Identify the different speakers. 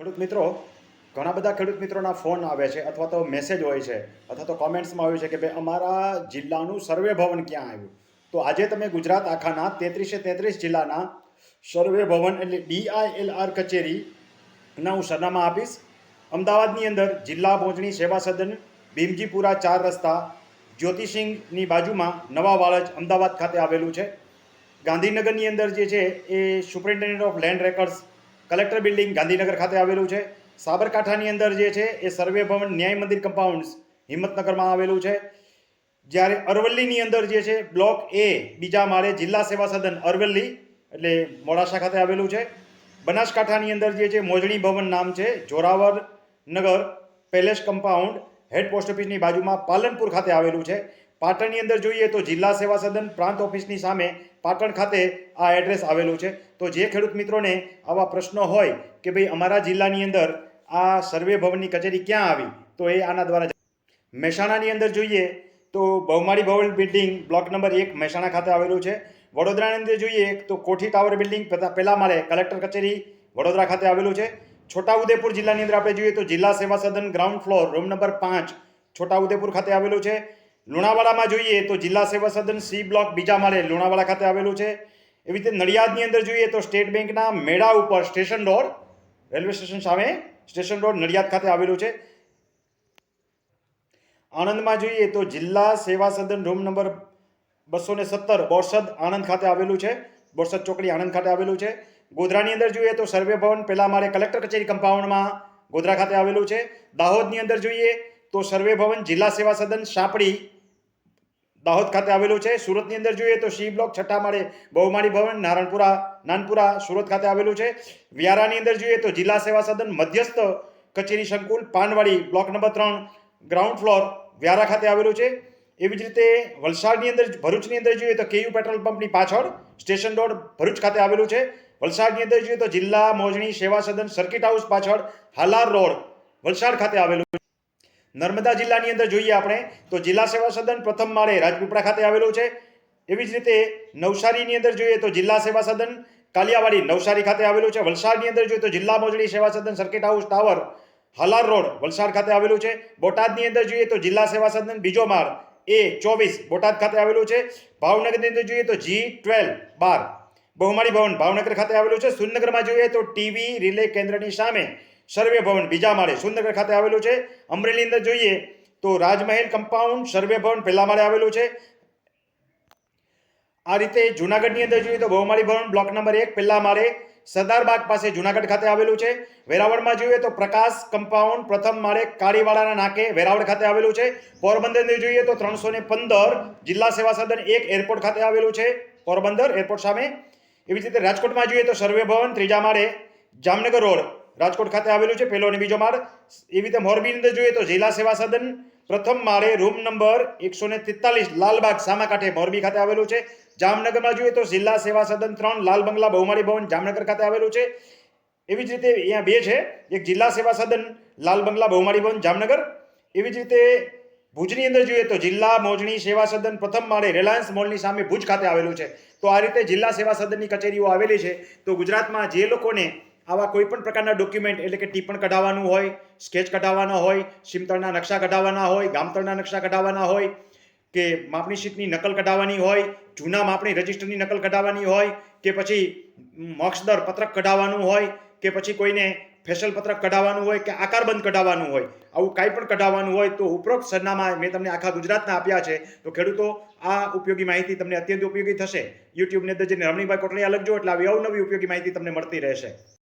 Speaker 1: ખેડૂત મિત્રો, ઘણા બધા ખેડૂત મિત્રોના ફોન આવે છે અથવા તો મેસેજ હોય છે અથવા તો કોમેન્ટ્સમાં આવ્યું છે કે ભાઈ અમારા જિલ્લાનું સર્વે ભવન ક્યાં આવ્યું? તો આજે તમે ગુજરાત આખાના તેત્રીસે તેત્રીસ જિલ્લાના સર્વે ભવન એટલે ડીઆઈએલઆર કચેરીના હું સરનામા આપીશ. અમદાવાદની અંદર જિલ્લા ભોજણી સેવા સદન, ભીમજીપુરા ચાર રસ્તા જ્યોતિસિંહની બાજુમાં નવા વાળજ અમદાવાદ ખાતે આવેલું છે. ગાંધીનગરની અંદર જે છે એ superintendent of land records collector building Gandhinagar ખાતે આવેલું છે. સાબરકાંઠાની અંદર જે છે એ સર્વે ભવન ન્યાય મંદિર કમ્પાઉન્ડ્સ હિંમતનગરમાં આવેલું છે. જ્યારે અરવલ્લીની અંદર જે છે બ્લોક એ બીજા માળે જિલ્લા સેવા સદન અરવલ્લી એટલે મોડાસા ખાતે આવેલું છે. બનાસકાંઠાની અંદર જે છે મોજણી ભવન નામ છે જોરાવર નગર પેલેસ કમ્પાઉન્ડ હેડ પોસ્ટ ઓફિસની બાજુમાં પાલનપુર ખાતે આવેલું છે. પાટણની અંદર જોઈએ તો જિલ્લા સેવા સદન પ્રાંત ઓફિસની સામે પાટણ ખાતે આ એડ્રેસ આવેલું છે. તો જે ખેડૂત મિત્રોને આવા પ્રશ્નો હોય કે ભાઈ અમારા જિલ્લાની અંદર આ સર્વે ભવનની કચેરી ક્યાં આવી, તો એ આના દ્વારા મહેસાણાની અંદર જોઈએ તો Bahumali Bhavan building block number એક મહેસાણા ખાતે આવેલું છે. વડોદરાની અંદર જોઈએ તો કોઠી ટાવર બિલ્ડિંગ પહેલા માળે કલેક્ટર કચેરી વડોદરા ખાતે આવેલું છે. છોટાઉદેપુર જિલ્લાની અંદર આપણે જોઈએ તો જિલ્લા સેવા સદન ગ્રાઉન્ડ ફ્લોર રૂમ નંબર પાંચ છોટાઉદેપુર ખાતે આવેલું છે. લુણાવાડામાં જોઈએ તો જિલ્લા સેવા સદન સી બ્લોક બીજા માળે લુણાવાડા ખાતે આવેલું છે. એવી રીતે નડિયાદની અંદર જોઈએ તો સ્ટેટ બેંકના મેળા ઉપર સ્ટેશન રોડ, રેલવે સ્ટેશન સામે સ્ટેશન રોડ નડિયાદ ખાતે આવેલું છે. આણંદમાં જોઈએ તો જિલ્લા સેવા સદન રૂમ નંબર બસો ને સત્તર બોરસદ આણંદ ખાતે આવેલું છે. બોરસદ ચોકડી આણંદ ખાતે આવેલું છે. ગોધરાની અંદર જોઈએ તો સર્વે ભવન પહેલા મારે કલેક્ટર કચેરી કમ્પાઉન્ડમાં ગોધરા ખાતે આવેલું છે. દાહોદની અંદર જોઈએ તો સર્વે ભવન જિલ્લા સેવા સદન સાપડી દાહોદ ખાતે આવેલું છે. સુરતની અંદર જોઈએ તો સી બ્લોક છઠ્ઠા માળે બહુમાળી ભવન, નારણપુરા, નાનપુરા, સુરત ખાતે આવેલું છે. વ્યારાની અંદર જોઈએ તો જિલ્લા સેવા સદન મધ્યસ્થ કચેરી સંકુલ પાનવાડી બ્લોક નંબર ત્રણ, ગ્રાઉન્ડ ફ્લોર, વ્યારા ખાતે આવેલું છે. એવી જ રીતે વલસાડની અંદર ભરૂચની અંદર જોઈએ તો કેયુ પેટ્રોલ પંપની પાછળ સ્ટેશન રોડ ભરૂચ ખાતે આવેલું છે. વલસાડની અંદર જોઈએ તો જિલ્લા મોજણી સેવા સદન સર્કિટ હાઉસ પાછળ હાલાર રોડ વલસાડ ખાતે આવેલું છે નર્મદા જિલ્લાની અંદર જોઈએ આપણે, તો જિલ્લા સેવા સદન પ્રથમ માળે રાજપીપળા ખાતે આવેલું છે. એવી જ રીતે નવસારીની અંદર જોઈએ તો જિલ્લા સેવા સદન કાલિયાવાડી નવસારી ખાતે આવેલું છે. વલસાડની અંદર જોઈએ તો જિલ્લા મોજડી સેવા સદન circuit house tower Halar road Valsad ખાતે આવેલું છે. બોટાદની અંદર જોઈએ તો જિલ્લા સેવા સદન બીજો માળ એ ચોવીસ બોટાદ ખાતે આવેલું છે. ભાવનગરની અંદર જોઈએ તો જી ટ્વેલ્વ બાર બહુમાળી ભવન ભાવનગર ખાતે આવેલું છે. સુરનગરમાં જોઈએ તો ટીવી રિલે કેન્દ્રની સામે સર્વે ભવન બીજા માળે. સુરનગર ખાતે આવેલું છે. અમરેલી અંદર જોઈએ તો રાજમહેલ કમ્પાઉન્ડ સર્વે ભવન પહેલા માળે આવેલું છે. આ રીતે જુનાગઢની અંદર જોઈએ તો બહુમાળી ભવન બ્લોક નંબર એક પહેલા માળે સરદારબાગ પાસે જુનાગઢ ખાતે આવેલું છે. વેરાવળમાં જોઈએ તો પ્રકાશ કમ્પાઉન્ડ પ્રથમ માળે કાળીવાડાના નાકે વેરાવળ ખાતે આવેલું છે. પોરબંદરની જોઈએ તો ત્રણસો ને પંદર જિલ્લા સેવા સદન એક એરપોર્ટ ખાતે આવેલું છે. પોરબંદર એરપોર્ટ સામે. એવી રીતે રાજકોટમાં જોઈએ તો સર્વે ભવન ત્રીજા માળે જામનગર રોડ. રાજકોટ ખાતે આવેલું છે. પહેલો અને બીજો માળ. એવી રીતે મોરબીની અંદર જોઈએ તો જિલ્લા સેવા સદન. પ્રથમ માળે રૂમ નંબર એકસો ને તેતાલીસ લાલબાગ સામાકાંઠે મોરબી ખાતે આવેલું છે. જામનગરમાં જોઈએ તો જિલ્લા સેવા સદન ત્રણ, લાલ બંગલા બહુમાળી ભવન જામનગર ખાતે આવેલું છે. એવી જ રીતે અહીંયા બે છે. એક જિલ્લા સેવા સદન, લાલ બંગલા બહુમાળી ભવન જામનગર. એવી જ રીતે ભુજની અંદર જોઈએ તો જિલ્લા મોજણી સેવા સદન પ્રથમ માળે રિલાયન્સ મોલની સામે ભુજ ખાતે આવેલું છે. તો આ રીતે જિલ્લા સેવા સદનની કચેરીઓ આવેલી છે. તો ગુજરાતમાં જે લોકોને આવા કોઈ પણ પ્રકારના ડોક્યુમેન્ટ એટલે કે ટીપણ કઢાવવાનું હોય સ્કેચ કઢાવવાના હોય, સીમતળના નકશા કઢાવવાના હોય, ગામતળના નકશા કઢાવવાના હોય, કે માપણી શીટની નકલ કઢાવવાની હોય, જૂના માપણી રજિસ્ટરની નકલ કઢાવવાની હોય, કે પછી મોક્ષદર પત્રક કઢાવવાનું હોય, કે પછી કોઈને ફેશલ પત્રક કઢાવવાનું હોય, કે આકારબંધ કઢાવવાનું હોય, આવું કાંઈ પણ કઢાવવાનું હોય, તો ઉપરોક્ત સરનામા મેં તમને આખા ગુજરાતના આપ્યા છે, તો ખેડૂતો આ ઉપયોગી માહિતી તમને અત્યંત ઉપયોગી થશે. યુટ્યુબની અંદર જઈને રમણીભાઈ કોટલિયા લખજો, એટલે આવી અવનવી ઉપયોગી માહિતી તમને મળતી રહેશે.